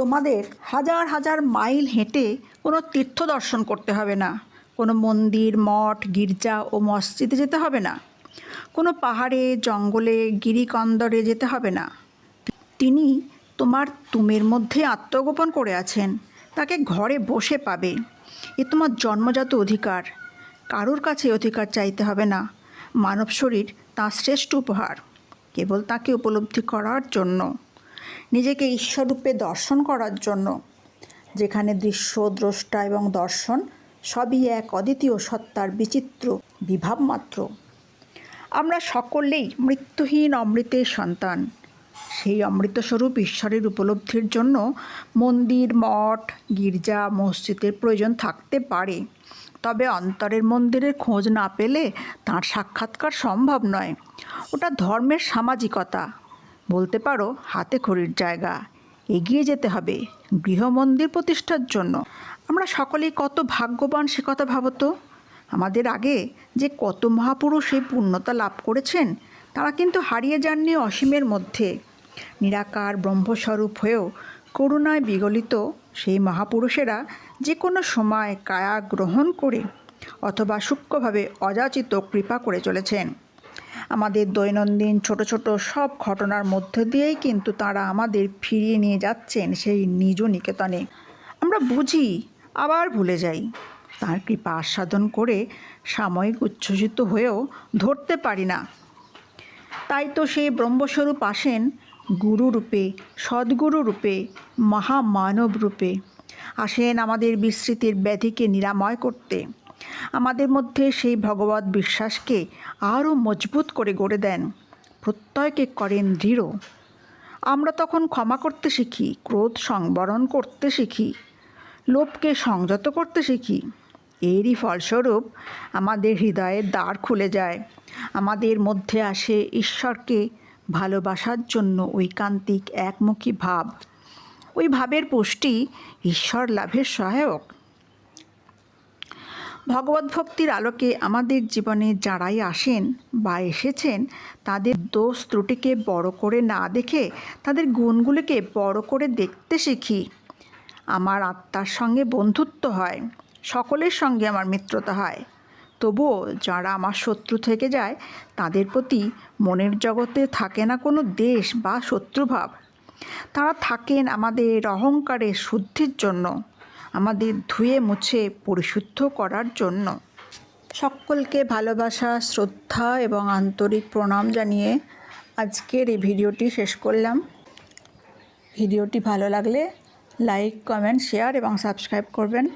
তোমাদের হাজার হাজার মাইল হেঁটে কোনো তীর্থ দর্শন করতে হবে না। কোনো মন্দির, মঠ, গির্জা ও মসজিদে যেতে হবে না। কোনো পাহাড়ে, জঙ্গলে, গিরিকন্দরে যেতে হবে না। তিনি তোমার তুমের মধ্যে আত্মগোপন করে আছেন। তাকে ঘরে বসে পাবে। এ তোমার জন্মজাত অধিকার। কারোর কাছে অধিকার চাইতে হবে না। মানব শরীর তাঁর শ্রেষ্ঠ উপহার। কেবল তাকে উপলব্ধি করার জন্য। নিজেকে ঈশ্বররূপে দর্শন করার জন্য। যেখানে দৃশ্য, দ্রষ্টা এবং দর্শন সবই এক অদ্বিতীয় সত্তার বিচিত্র বিভাব মাত্র। আমরা সকলেই মৃত্যুহীন অমৃতের সন্তান। সেই অমৃতস্বরূপ ঈশ্বরের উপলব্ধির জন্য মন্দির, মঠ, গির্জা, মসজিদের প্রয়োজন থাকতে পারে। তবে অন্তরের মন্দিরের খোঁজ না পেলে তার সাক্ষাৎকার সম্ভব নয়। ওটা ধর্মের সামাজিকতা বলতে পারো, হাতে খড়ির জায়গা। এগিয়ে যেতে হবে গৃহমন্দির প্রতিষ্ঠার জন্য। আমরা সকলেই কত ভাগ্যবান সে কথা ভাবতো। আমাদের আগে যে কত মহাপুরুষ এই পূর্ণতা লাভ করেছেন, তারা কিন্তু হারিয়ে যাননি অসীমের মধ্যে। নিরাকার, ব্রহ্মস্বরূপ হয়েও করুণায় বিগলিত সেই মহাপুরুষেরা যে কোনো সময় কায়া গ্রহণ করে অথবা সূক্ষ্মভাবে অযাচিত কৃপা করে চলেছেন। আমাদের দৈনন্দিন ছোট ছোট সব ঘটনার মধ্য দিয়েই কিন্তু তারা আমাদের ফিরিয়ে নিয়ে যাচ্ছেন সেই নিজ নিকেতনে। আমরা বুঝি, আবার ভুলে যাই। তার কৃপা আস্বাদন করে সাময়িক উচ্ছ্বসিত হয়েও ধরতে পারি না। তাই তো সেই ব্রহ্মস্বরূপ আসেন গুরুরূপে সদ্গুরু রূপে, মহামানব রূপে। আসেন আমাদের বিস্মৃতির ব্যাধিকে নিরাময় করতে। আমাদের মধ্যে সেই ভগবত বিশ্বাসকে আরও মজবুত করে গড়ে দেন। প্রত্যয়কে করেন দৃঢ়। আমরা তখন ক্ষমা করতে শিখি, ক্রোধ সংবরণ করতে শিখি, লোভকে সংযত করতে শিখি। এরই ফলস্বরূপ আমাদের হৃদয়ের দ্বার খুলে যায়। আমাদের মধ্যে আসে ঈশ্বরকে ভালোবাসার জন্য ঐকান্তিক একমুখী ভাব। ওই ভাবের পুষ্টি ঈশ্বর লাভের সহায়ক। ভগবত ভক্তির আলোকে আমাদের জীবনে যারাই আসেন বা এসেছেন, তাদের দোষ ত্রুটিকে বড় করে না দেখে, তাদের গুণগুলিকে বড় করে দেখতে শিখি। আমার আত্মার সঙ্গে বন্ধুত্ব হয়, সকলের সঙ্গে আমার মিত্রতা হয়। তবুও যারা আমার শত্রু থেকে যায়, তাদের প্রতি মনের জগতে থাকে না কোনো দেশ বা শত্রুভাব। তারা থাকেন আমাদের অহংকারের শুদ্ধির জন্য। আমাদের ধুয়ে মুছে পরিশুদ্ধ করার জন্য। সকলকে ভালোবাসা, শ্রদ্ধা এবং আন্তরিক প্রণাম জানিয়ে আজকের এই ভিডিওটি শেষ করলাম। ভিডিওটি ভালো লাগলে লাইক, কমেন্ট, শেয়ার এবং সাবস্ক্রাইব করবেন।